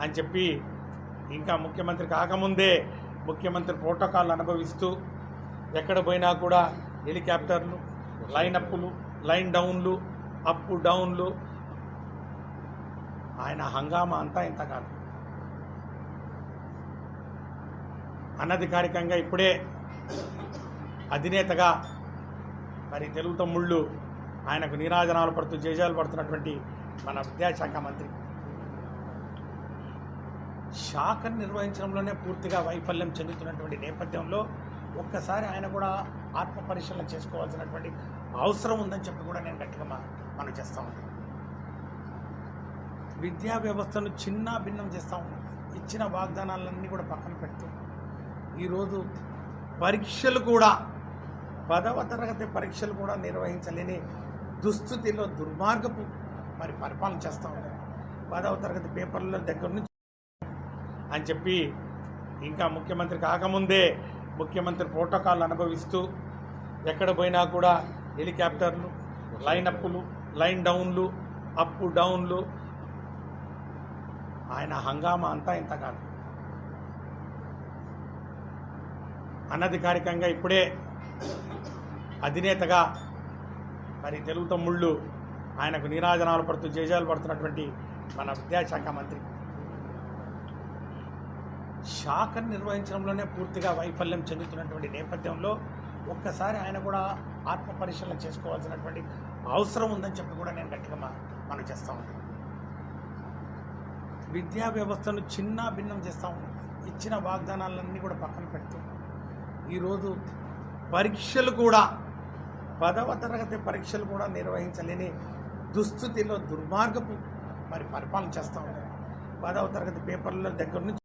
అని చెప్పి ఇంకా ముఖ్యమంత్రి కాకముందే ముఖ్యమంత్రి ప్రోటోకాల్ అనుభవిస్తూ ఎక్కడ పోయినా కూడా హెలికాప్టర్లు లైన్ అప్పులు లైన్ డౌన్లు అప్పు డౌన్లు. ఆయన హంగామా అంతా ఇంత కాదు. అనధికారికంగా ఇప్పుడే అధినేతగా మరి తెలుగు తమ్ముళ్ళు ఆయనకు నీరాజనాలు పడుతూ జయజాలు పడుతున్నటువంటి మన విద్యాశాఖ మంత్రి. శాఖను నిర్వహించడంలోనే పూర్తిగా వైఫల్యం చెందుతున్నటువంటి నేపథ్యంలో ఒక్కసారి ఆయన కూడా ఆత్మ పరిశీలన చేసుకోవాల్సినటువంటి అవసరం ఉందని చెప్పి కూడా నేను గట్టిగా మనం చేస్తా ఉన్నాను విద్యా వ్యవస్థను చిన్న భిన్నం చేస్తూ ఉన్నాం. ఇచ్చిన వాగ్దానాలన్నీ కూడా పక్కన పెడుతూ ఈరోజు పరీక్షలు కూడా పదవ తరగతి పరీక్షలు కూడా నిర్వహించలేని దుస్థితిలో దుర్మార్గపు మరి పరిపాలన చేస్తూ ఉన్నారు పదవ తరగతి పేపర్ల దగ్గర నుంచి అని చెప్పి ఇంకా ముఖ్యమంత్రి కాకముందే ముఖ్యమంత్రి ప్రోటోకాల్ అనుభవిస్తూ ఎక్కడ పోయినా కూడా హెలికాప్టర్లు లైన్ అప్పులు లైన్ డౌన్లు అప్పు డౌన్లు. ఆయన హంగామా అంతా ఇంత కాదు. అనధికారికంగా ఇప్పుడే అధినేతగా మరి తెలుగు తమ్ముళ్ళు ఆయనకు నీరాజనాలు పడుతూ జేజాలు పడుతున్నటువంటి మన విద్యాశాఖ మంత్రి. శాఖను నిర్వహించడంలోనే పూర్తిగా వైఫల్యం చెందుతున్నటువంటి నేపథ్యంలో ఒక్కసారి ఆయన కూడా ఆత్మ పరిశీలన చేసుకోవాల్సినటువంటి అవసరం ఉందని చెప్పి కూడా నేను గట్టిగా మనం చేస్తా ఉన్నాను విద్యా వ్యవస్థను చిన్న భిన్నం చేస్తూ ఉన్నాం. ఇచ్చిన వాగ్దానాలన్నీ కూడా పక్కన పెడుతూ ఈరోజు పరీక్షలు కూడా పదవ తరగతి పరీక్షలు కూడా నిర్వహించలేని దుస్థితిలో దుర్మార్గపు మరి పరిపాలన చేస్తూ ఉన్నారు పదవ తరగతి పేపర్ల దగ్గర నుంచి